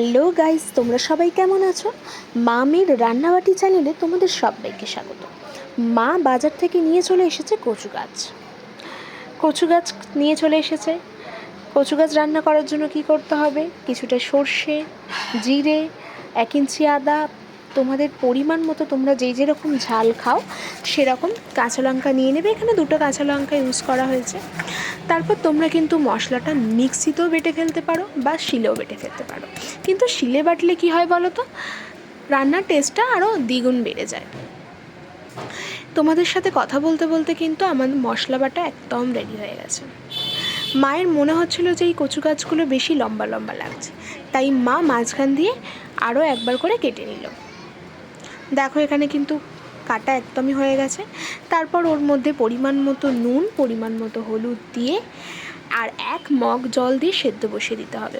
Hello guys, তোমরা সবাই কেমন আছো? মামের রান্নাবাটি চ্যানেলে তোমাদের সবাইকে স্বাগত। মা বাজার থেকে নিয়ে চলে এসেছে কচু গাছ। কচু গাছ নিয়ে চলে এসেছে। কচু গাছ রান্না করার জন্য কি করতে হবে? কিছুটা সর্ষে, জিরে, এক ইঞ্চি আদা, তোমাদের পরিমাণ মতো তোমরা যেই যেরকম ঝাল খাও, সেরকম কাঁচা লঙ্কা নিয়ে নেবে। এখানে দুটো কাঁচা লঙ্কা ইউজ করা হয়েছে। তারপর তোমরা কিন্তু মশলাটা মিক্সিতেও বেটে ফেলতে পারো বা শিলেও বেটে ফেলতে পারো। কিন্তু শিলে বাটলে কি হয় বলো তো? রান্নার টেস্টটা আরও দ্বিগুণ বেড়ে যায়। তোমাদের সাথে কথা বলতে বলতে কিন্তু আমার মশলা বাটা একদম রেডি হয়ে গেছে। মায়ের মনে হচ্ছিল যে এই কচু গাছগুলো বেশি লম্বা লম্বা লাগছে। তাই মা মাঝখান দিয়ে আরও একবার করে কেটে নিল। দেখো এখানে কিন্তু কাটা একদমই হয়ে গেছে। তারপর ওর মধ্যে পরিমাণ মতো নুন, পরিমাণ মতো হলুদ দিয়ে আর এক মগ জল দিয়ে সেদ্ধ বসিয়ে দিতে হবে।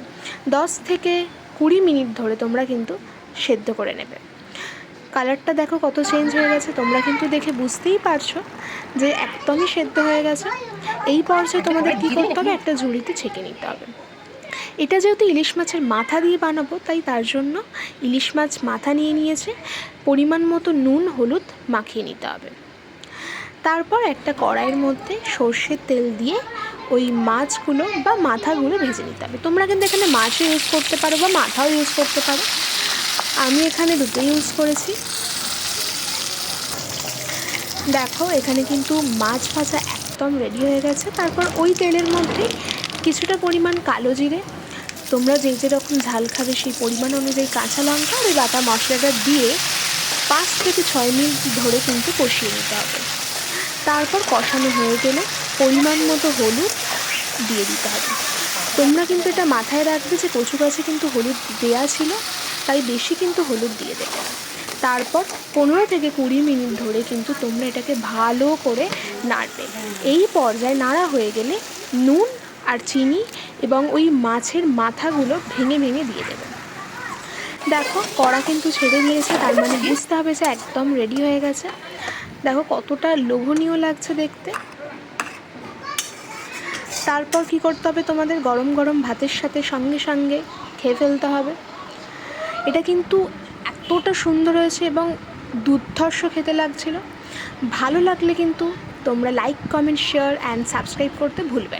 দশ থেকে কুড়ি মিনিট ধরে তোমরা কিন্তু সেদ্ধ করে নেবে। কালারটা দেখো কত চেঞ্জ হয়ে গেছে, তোমরা কিন্তু দেখে বুঝতেই পারছ যে একদমই সেদ্ধ হয়ে গেছে। এই পর্যায়ে তোমাদের কী করতে হবে? একটা ঝুড়িতে ছেঁকে নিতে হবে। এটা যেহেতু ইলিশ মাছের মাথা দিয়ে বানাবো, তাই তার জন্য ইলিশ মাছ মাথা নিয়ে নিয়েছে। পরিমাণ মতো নুন, হলুদ মাখিয়ে নিতে হবে। তারপর একটা কড়াইয়ের মধ্যে সর্ষের তেল দিয়ে ওই মাছগুলো বা মাথাগুলো ভেজে নিতে হবে। তোমরা কিন্তু এখানে মাছও ইউজ করতে পারো বা মাথাও ইউজ করতে পারো। আমি এখানে দুটো ইউজ করেছি। দেখো, এখানে কিন্তু মাছ ভাজা একদম রেডি হয়ে গেছে। তারপর ওই তেলের মধ্যে কিছুটা পরিমাণ কালো জিরে তোমরা যে যেরকম ঝাল খাবে সেই পরিমাণ অনুযায়ী কাঁচা লঙ্কা আর বাটা মশলাটা দিয়ে পাঁচ থেকে ছয় মিনিট ধরে কিন্তু কষিয়ে নিতে হবে। তারপর কষানো হয়ে গেলে পরিমাণ মতো হলুদ দিয়ে দিতে হবে। তোমরা কিন্তু এটা মাথায় রাখবে যে কচু গাছে কিন্তু হলুদ দেওয়া ছিল, তাই বেশি কিন্তু হলুদ দিয়ে দেবে তারপর পনেরো থেকে কুড়ি মিনিট ধরে কিন্তু তোমরা এটাকে ভালো করে নাড়বে। এই পর্যায়ে নাড়া হয়ে গেলে নুন আর চিনি এবং ওই মাছের মাথাগুলো ভেঙে ভেঙে দিয়ে দেবে। দেখো, কড়া কিন্তু ছেড়ে দিয়েছে, তার মানে বুঝতে হবে যে একদম রেডি হয়ে গেছে। দেখো, কতটা লোভনীয় লাগছে দেখতে। তারপর কি করতে হবে তোমাদের? গরম গরম ভাতের সাথে সঙ্গে সঙ্গে খেয়ে ফেলতে হবে। এটা কিন্তু এতটা সুন্দর হয়েছে এবং দুর্ধর্ষ খেতে লাগছিল। ভালো লাগলে কিন্তু তোমরা like comment share and subscribe করতে ভুলবে না।